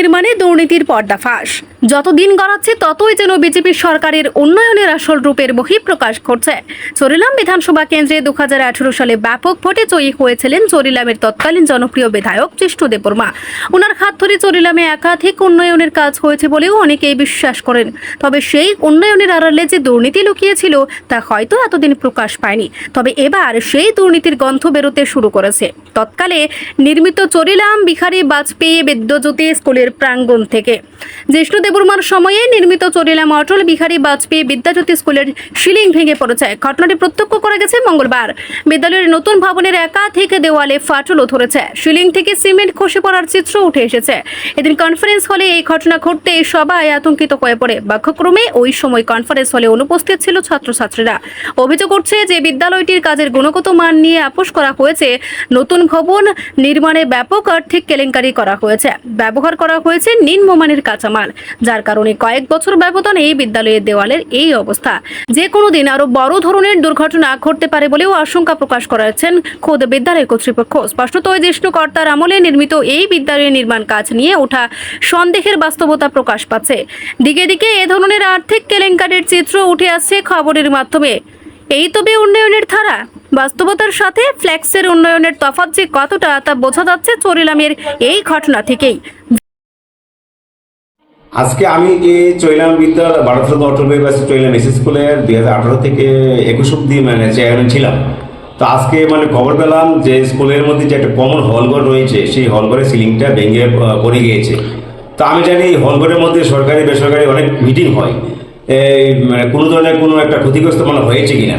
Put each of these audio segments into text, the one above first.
নির্মাণে দুর্নীতির পর্দাফাঁস যত দিন গড়াচ্ছে, ততই যেন বিজেপি সরকারের উন্নয়নের আসল রূপের বহিঃপ্রকাশ ঘটছে। চরিলাম বিধানসভা কেন্দ্রে দু হাজার আঠেরো সালে ব্যাপক ভোটে জয়ী হয়েছিলেন চরিলামের তৎকালীন জনপ্রিয় বিধায়ক জিষ্ণু দেববর্মা। ওনার হাত ধরে চরিলামে একাধিক উন্নয়নের কাজ হয়েছে বলেও অনেকেই বিশ্বাস করেন। তবে সেই উন্নয়নের আড়ালে যে দুর্নীতি লুকিয়েছিল, তা হয়তো এতদিন প্রকাশ পায়নি। তবে এবার সেই দুর্নীতির গন্ধ বেরোতে শুরু করেছে। তৎকালে নির্মিত চরিলাম বিহারী বাজপেয়ী বিদ্যজ্যোতি স্কুলের প্রাঙ্গণ থেকে। জিষ্ণু দেববর্মার সময়ে নির্মিত চরিলাম অটল বিহারী বাজপেয়ী বিদ্যাজ্যোতি স্কুলের সিলিং ভেঙে পড়েছে। ঘটনাটি প্রত্যক্ষ করা গেছে মঙ্গলবার। বিদ্যালয়ের নতুন ভবনের একাধিক দেওয়ালে ফাটলও ধরেছে। সিলিং থেকে সিমেন্ট খসে পড়ার চিত্র উঠে এসেছে। এদিন কনফারেন্স হলে এই ঘটনা ঘটতে সবাই আতঙ্কিত হয়ে পড়ে। বাক্যক্রমে ওই সময় কনফারেন্স হলে অনুপস্থিত ছিল ছাত্রছাত্রীরা। অভিযোগ উঠছে যে বিদ্যালয়টির কাজের গুণগত মান নিয়ে আপোষ করা হয়েছে। নতুন ভবন নির্মাণে ব্যাপক আর্থিক কেলেঙ্কারি করা হয়েছে। ব্যবহার করা হয়েছে নিম্নমানের কাঁচামাল। যার কারণে কয়েক বছর ব্যবধানে এই বিদ্যালয়ের দেওয়ালের এই অবস্থা। যে কোনো দিন আরও বড় ধরনের দুর্ঘটনা ঘটতে পারে বলেও আশঙ্কা প্রকাশ করেছেন খোদ বিদ্যালয় কর্তৃপক্ষ। স্পষ্টত কর্তার আমলে নির্মিত এই বিদ্যালয়ের নির্মাণ কাজ নিয়ে ওঠা সন্দেহের বাস্তবতা প্রকাশ পাচ্ছে। দিকে দিকে এ ধরনের আর্থিক কেলেঙ্কারির চিত্র উঠে আসছে খবরের মাধ্যমে। এই তবে উন্নয়নের ধারা, বাস্তবতার সাথে ফ্ল্যাক্সের উন্নয়নের তফাৎ যে কতটা তা বোঝা যাচ্ছে চরিলামের এই ঘটনা থেকেই। আজকে আমি এই চৈলাম বিদ্যালয় ভারতরত্ন অটল বিহারী চৈলাম এস স্কুলের দুই হাজার আঠারো থেকে একুশ অব্দি মানে চেয়ারম্যান ছিলাম। তো আজকে মানে খবর পেলাম যে স্কুলের মধ্যে যে একটা কমন হলঘর রয়েছে, সেই হলঘরের সিলিংটা ভেঙে পড়ে গিয়েছে। তো আমি জানি হলঘরের মধ্যে সরকারি, বেসরকারি অনেক মিটিং হয়। এই মানে কোনো ধরনের কোনো একটা ক্ষতিগ্রস্ত মানে হয়েছে কিনা।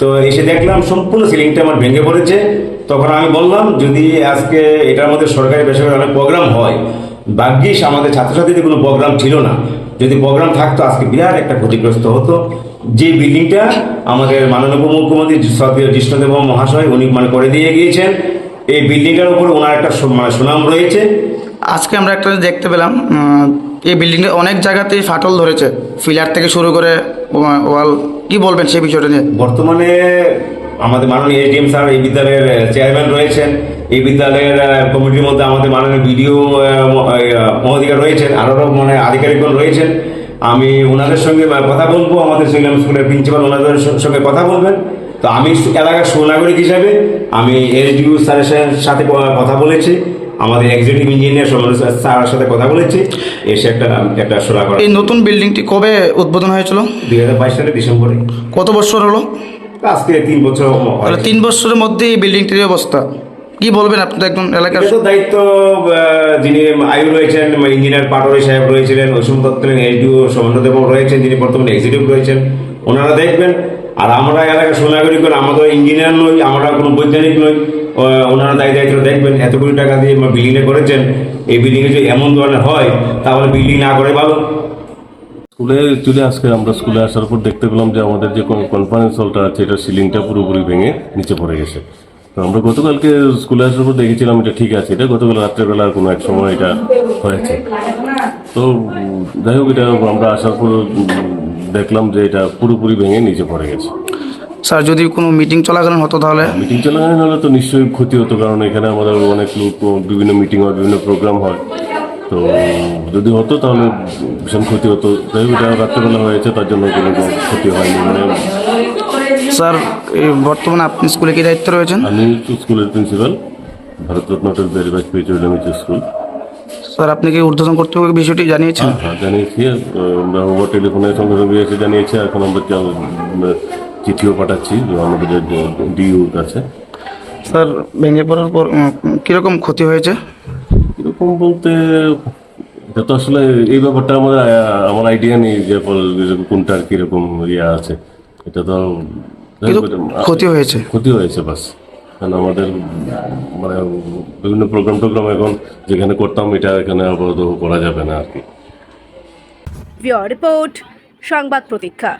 তো এসে দেখলাম সম্পূর্ণ সিলিংটা আমার ভেঙে পড়েছে। তখন আমি বললাম, যদি আজকে এটার মধ্যে সরকারি, বেসরকারি অনেক প্রোগ্রাম হয় ভাগ্যিস আমাদের ছাত্রছাত্রীদের কোনো প্রোগ্রাম ছিল না। যদি প্রোগ্রাম থাকতো আজকে বিরাট একটা ক্ষতিগ্রস্ত হতো। যে বিল্ডিংটা আমাদের মাননীয় উপমুখ্যমন্ত্রী সদ্য জিষ্ণুদেব মহাশয় উনি মানে করে দিয়ে গিয়েছেন এই বিল্ডিংটার উপরে ওনার একটা মানে সুনাম রয়েছে। আজকে আমরা একটা দেখতে পেলাম এই বিল্ডিংটা অনেক জায়গাতেই ফাটল ধরেছে। ফিলার থেকে শুরু করে ওয়াল কি বলবেন সেই বিষয়টা নিয়ে? বর্তমানে আমাদের মাননীয় এসডিএম স্যার এই বিদ্যালয়ের চেয়ারম্যান রয়েছেন। এই বিদ্যালয়ের কমিটির মধ্যে আমাদের মাননীয় বিডিও মহোদয় রয়েছেন আরও মানে আধিকারিকগণ রয়েছেন। আমি ওনাদের সঙ্গে কথা বলব আমাদের সুইলাম স্কুলের প্রিন্সিপাল ওনাদের সঙ্গে কথা বলবেন। তো আমি এলাকার সুনাগরিক হিসাবে আমি এসডিও স্যারের সাথে কথা বলেছি আমাদের এক্সিকিউটিভ ইঞ্জিনিয়ার সমাজ স্যারের সাথে কথা বলেছি এসে একটা একটা সোলা করা। এই নতুন বিল্ডিংটি কবে উদ্বোধন হয়েছিল? দুই হাজার বাইশ সালে ডিসেম্বরে। কত বছর হলো? আজকে তিন বছর তিন বছরের মধ্যে এই বিল্ডিংটির অবস্থা। কি বলবেন আপনি তো একজন এলাকার দায়িত্ব যিনি আয়ু রয়েছেন ইঞ্জিনিয়ার পাটোয়ারি সাহেব রয়েছিলেন ওইসব তৎকালীন এইচডিও সমানদেব রয়েছেন যিনি বর্তমানে এক্সিকিউটিভ রয়েছেন ওনারা দেখবেন আর আমরা এলাকার সুনাগরিক আমাদের ইঞ্জিনিয়ার নই আমরা কোনো বৈজ্ঞানিক নই ওনারা দায়ী দায়িত্ব দেখবেন এত কোটি টাকা দিয়ে বিল্ডিংটা করেছেন এই বিল্ডিংয়ে যদি এমন ধরনের হয় তাহলে বিল্ডিং না করে ভালো স্কুলে অ্যাকচুয়ালি আজকে আমরা স্কুলে আসার পর দেখতে পেলাম যে আমাদের যে কনফারেন্স হলটা আছে এটা সিলিংটা পুরোপুরি ভেঙে নিচে পড়ে গেছে। আমরা গতকালকে স্কুলে আসার পর দেখেছিলাম এটা ঠিক আছে এটা গতকাল রাত্রেবেলা কোনো এক সময় এটা হয়েছে। তো যাই হোক এটা আমরা আসার পর দেখলাম যে এটা পুরোপুরি ভেঙে নিচে পড়ে গেছে। স্যার যদি কোনো মিটিং চলাকালীন হতো তাহলে? মিটিং চলাকালীন হলে তো নিশ্চয়ই ক্ষতি হতো কারণ এখানে আমাদের অনেক লোক বিভিন্ন মিটিং হয় বিভিন্ন প্রোগ্রাম হয়। তো যদি হতো তাহলে ভীষণ ক্ষতি হতো। যাই হোক এটা রাত্রেবেলা হয়েছে তার জন্য কোনো ক্ষতি হয়নি। মানে স্যার এই বর্তমানে আপনি স্কুলে কি দায়িত্ব রয়েছেন? আমি স্কুলের প্রিন্সিপাল ভারতরত্ন অটল বিহারী বাজপেয়ী চৈলামিত স্কুল। স্যার আপনি কি ঊর্ধ্বতন কর্তৃপক্ষ বিষয়টি জানিয়েছেন? হ্যাঁ জানিয়েছি আহ, আমরা ওভার টেলিফোনের সঙ্গে সঙ্গে এসে জানিয়েছি এখন আমরা চিঠিও পাঠাচ্ছি আমাদের ডিউর কাছে স্যার ভেঙে পড়ার পর কীরকম ক্ষতি হয়েছে? এরকম বলতে এটা তো আসলে এই ব্যাপারটা আমার আমার আইডিয়া নেই যে কোনটার কীরকম ইয়ে আছে। এটা তো কিন্তু ক্ষতি হয়েছে। ক্ষতি হয়েছে বাস। কারণ আমাদের মানে বিভিন্ন প্রোগ্রাম টোগ্রাম এখন যেখানে করতাম এটা এখানে আপাতত করা যাবে না আর কি। রিপোর্ট সংবাদ প্রতীক্ষা।